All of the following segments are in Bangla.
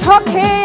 shocking.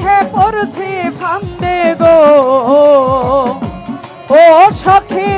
মাঠে পড়ছি ফান্দে গো। ও সখী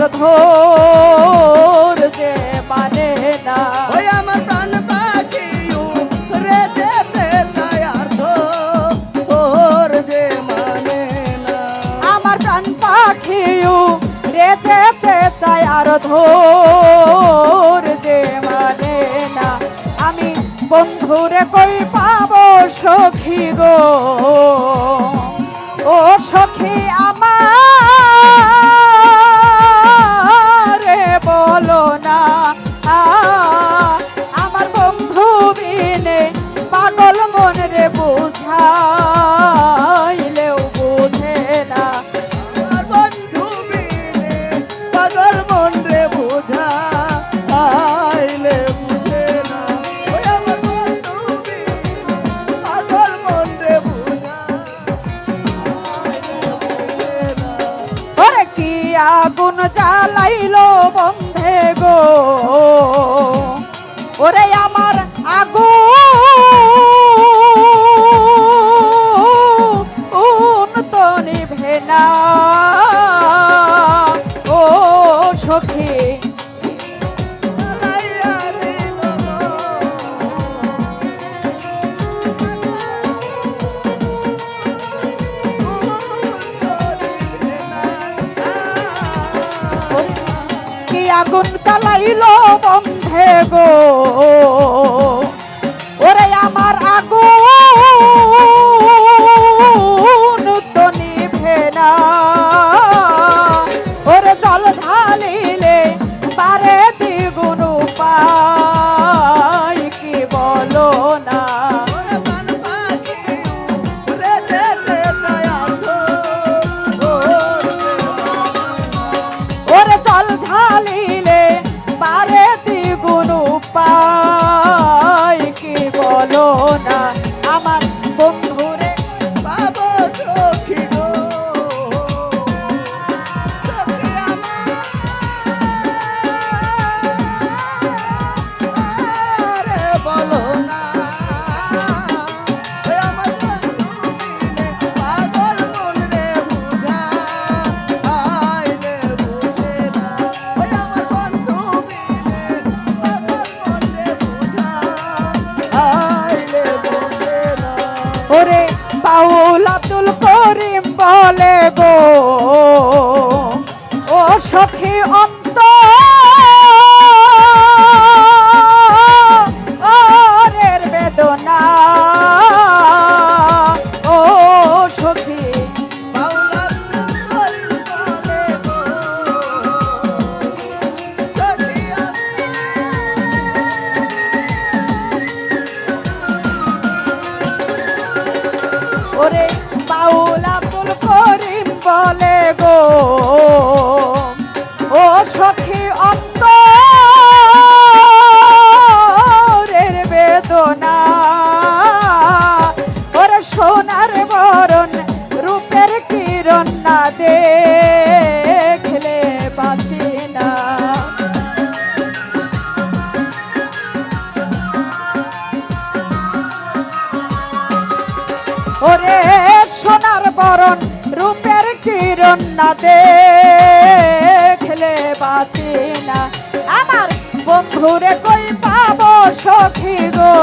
আমার ধরতে মানে না। ওই আমার প্রাণ পাখি রে দেবে আর ধর যে মানে না। আমার প্রাণ পাখিও রে দেবে চাই আর ধর যে মানে না। আমি বন্ধুরে কই পাবো সখী গো? ও সখী আমার 啊。আগুন জ্বালাইল বন্ধে গো। ওরে কি আগুন কালাইল বন্ধে গো? ওরে আমার আগুন তো নিভে না। ওরে জল বরণ রূপের কিরণ না দেখলে বাঁচি না। আমার বন্ধুরে কই পাবো সখী গো?